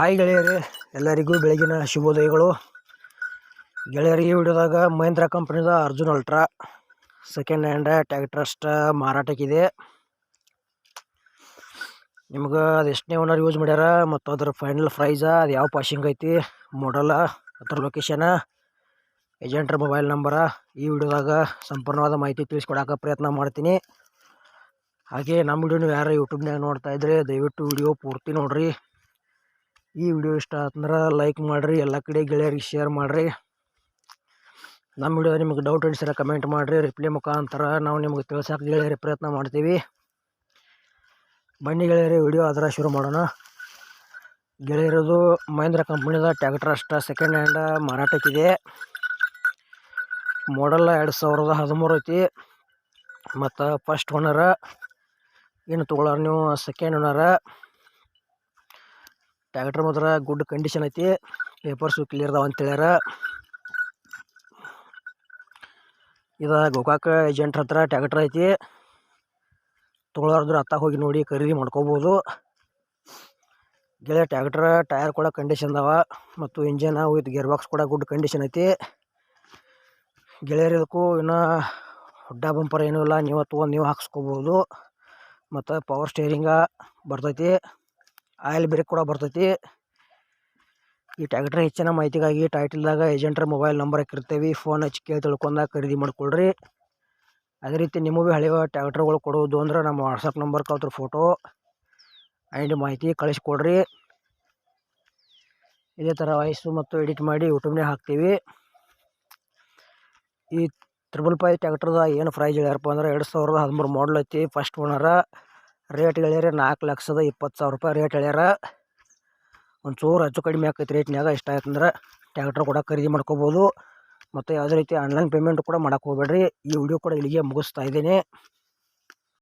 Hi ಗೆಳೆಯರೇ, ಎಲ್ಲರಿಗೂ ಬೆಳಗಿನ ಶುಭೋದಯಗಳು. ಗೆಳೆಯರಿಗೆ ಈ ವಿಡಿಯೋದಾಗ ಮಹೇಂದ್ರ ಕಂಪ್ನಿದ ಅರ್ಜುನ್ ಅಲ್ಟ್ರಾ ಸೆಕೆಂಡ್ ಹ್ಯಾಂಡ್ ಟ್ಯಾಕ್ಟ್ರಸ್ಟ ಮಾರಾಟಕ್ಕಿದೆ. ನಿಮ್ಗೆ ಅದು ಎಷ್ಟನೇ ಓನರ್ ಯೂಸ್ ಮಾಡ್ಯಾರ, ಮತ್ತು ಅದರ ಫೈನಲ್ ಪ್ರೈಸ ಅದು ಯಾವ ಪಾಶಿಂಗ್ ಐತಿ ಮಾಡಲ ಅದ್ರ ಲೊಕೇಶನ ಏಜೆಂಟ್ರ ಮೊಬೈಲ್ ನಂಬರ ಈ ವಿಡಿಯೋದಾಗ ಸಂಪೂರ್ಣವಾದ ಮಾಹಿತಿ ತಿಳಿಸ್ಕೊಡಕ್ಕೆ ಪ್ರಯತ್ನ ಮಾಡ್ತೀನಿ. ಹಾಗೆ ನಮ್ಮ ವಿಡಿಯೋ ನೀವು ಯಾರು ಯೂಟ್ಯೂಬ್ನಾಗ ನೋಡ್ತಾ ಇದ್ರೆ ದಯವಿಟ್ಟು ವಿಡಿಯೋ ಪೂರ್ತಿ ನೋಡ್ರಿ. ಈ ವಿಡಿಯೋ ಇಷ್ಟ ಆತಂದ್ರೆ ಲೈಕ್ ಮಾಡಿರಿ, ಎಲ್ಲ ಕಡೆ ಗೆಳೆಯರಿಗೆ ಶೇರ್ ಮಾಡಿರಿ. ನಮ್ಮ ವಿಡಿಯೋ ನಿಮಗೆ ಡೌಟ್ ಅನ್ಸಿರ ಕಮೆಂಟ್ ಮಾಡಿರಿ ರಿಪ್ಲೈ ಮುಖಾಂತರ ನಾವು ನಿಮಗೆ ತಿಳ್ಸಕ್ಕೆ ಗೆಳೆಯರಿ ಪ್ರಯತ್ನ ಮಾಡ್ತೀವಿ. ಬನ್ನಿ ಗೆಳೆಯರಿ, ವಿಡಿಯೋ ಅದರ ಶುರು ಮಾಡೋಣ. ಗೆಳೆಯರದು ಮಹೇಂದ್ರ ಕಂಪ್ನಿದ ಟ್ಯಾಕ್ಟರ್ ಅಷ್ಟ ಸೆಕೆಂಡ್ ಹ್ಯಾಂಡ್ ಮಾರಾಟಕ್ಕಿದೆ. ಮಾಡಲ್ ಎರಡು ಸಾವಿರದ ಹದಿಮೂರು ಐತಿ. ಮತ್ತು ಫಸ್ಟ್ ಓನರ ಏನು ತೊಗೊಳೋರು ನೀವು ಸೆಕೆಂಡ್ ಓನರ ಟ್ಯಾಕ್ಟರ್ ಮಾತ್ರ ಗುಡ್ ಕಂಡೀಷನ್ ಐತಿ. ಪೇಪರ್ಸು ಕ್ಲಿಯರ್ ಅದಾವ ಅಂತೇಳ್ಯಾರ ಇದು ಗೋಕಾಕ ಏಜೆಂಟ್ರ ಹತ್ರ ಟ್ಯಾಕ್ಟ್ರ್ ಐತಿ. ತೊಗೊಳೋದ್ರ ಅತ್ತ ಹೋಗಿ ನೋಡಿ ಖರೀದಿ ಮಾಡ್ಕೋಬೋದು. ಗೆಳೆಯ ಟ್ಯಾಕ್ಟ್ರ ಟೈರ್ ಕೂಡ ಕಂಡೀಷನ್ ಅದಾವ ಮತ್ತು ಇಂಜನ್ ವಿತ್ ಗೇರ್ ಬಾಕ್ಸ್ ಕೂಡ ಗುಡ್ ಕಂಡೀಷನ್ ಐತಿ. ಗೆಳೆಯರು ಇದಕ್ಕೂ ಇನ್ನೂ ಹುಡ್ಡ ಬಂಪರ್ ಏನೂ ಇಲ್ಲ. ನೀವು ತೊಗೊಂಡು ನೀವು ಹಾಕ್ಸ್ಕೋಬೋದು. ಮತ್ತು ಪವರ್ ಸ್ಟೇರಿಂಗ ಬರ್ತೈತಿ ಆಯಿಲ್ ಬ್ರೇಕ್ ಕೂಡ ಬರ್ತೈತಿ. ಈ ಟ್ಯಾಕ್ಟ್ರ್ ಹೆಚ್ಚಿನ ಮಾಹಿತಿಗಾಗಿ ಟೈಟಲ್ದಾಗ ಏಜೆಂಟ್ರ ಮೊಬೈಲ್ ನಂಬರ್ ಹಾಕಿರ್ತೀವಿ. ಫೋನ್ ಹಚ್ಚಿ ಕೇಳಿ ತಿಳ್ಕೊಂಡಾಗ ಖರೀದಿ ಮಾಡಿಕೊಳ್ಳ್ರಿ ಅದೇ ರೀತಿ ನಿಮಗೂ ಹಳೆಯ ಟ್ಯಾಕ್ಟ್ರ್ಗಳು ಕೊಡೋದು ಅಂದ್ರೆ ನಮ್ಮ ವಾಟ್ಸಪ್ ನಂಬರ್ ಕಲ್ತ್ರ ಫೋಟೋ ಆ್ಯಂಡ್ ಮಾಹಿತಿ ಕಳಿಸ್ಕೊಡ್ರಿ. ಇದೇ ಥರ ವಾಯ್ಸು ಮತ್ತು ಎಡಿಟ್ ಮಾಡಿ ಯೂಟ್ಯೂಬ್ನೇ ಹಾಕ್ತೀವಿ. ಈ ತ್ರಿಬಲ್ ಪೈ ಟ್ಯಾಕ್ಟ್ರದ ಏನು ಪ್ರೈಸ್ ಹೇಳ್ಯಾರಪ್ಪ ಅಂದ್ರೆ ಎರಡು ಸಾವಿರದ ಹದಿಮೂರು ಮಾಡಲ್ ಐತಿ. ಫಸ್ಟ್ ಓನರ ರೇಟ್ ಹೇಳ್ಯಾರ ನಾಲ್ಕು ಲಕ್ಷದ ಇಪ್ಪತ್ತು ಸಾವಿರ ರೂಪಾಯಿ ರೇಟ್ ಹೇಳ್ಯಾರ. ಒಂಚೂರು ಹೆಚ್ಚು ಕಡಿಮೆ ಆಕೈತಿ ರೇಟ್ನ್ಯಾಗ ಇಷ್ಟ ಆಯ್ತಂದ್ರೆ ಟ್ಯಾಕ್ಟ್ರ್ ಕೂಡ ಖರೀದಿ ಮಾಡ್ಕೋಬೋದು. ಮತ್ತು ಯಾವುದೇ ರೀತಿ ಆನ್ಲೈನ್ ಪೇಮೆಂಟ್ ಕೂಡ ಮಾಡೋಕೆ ಹೋಗ್ಬೇಡ್ರಿ. ಈ ವಿಡಿಯೋ ಕೂಡ ಇಲ್ಲಿಗೆ ಮುಗಿಸ್ತಾ ಇದ್ದೀನಿ.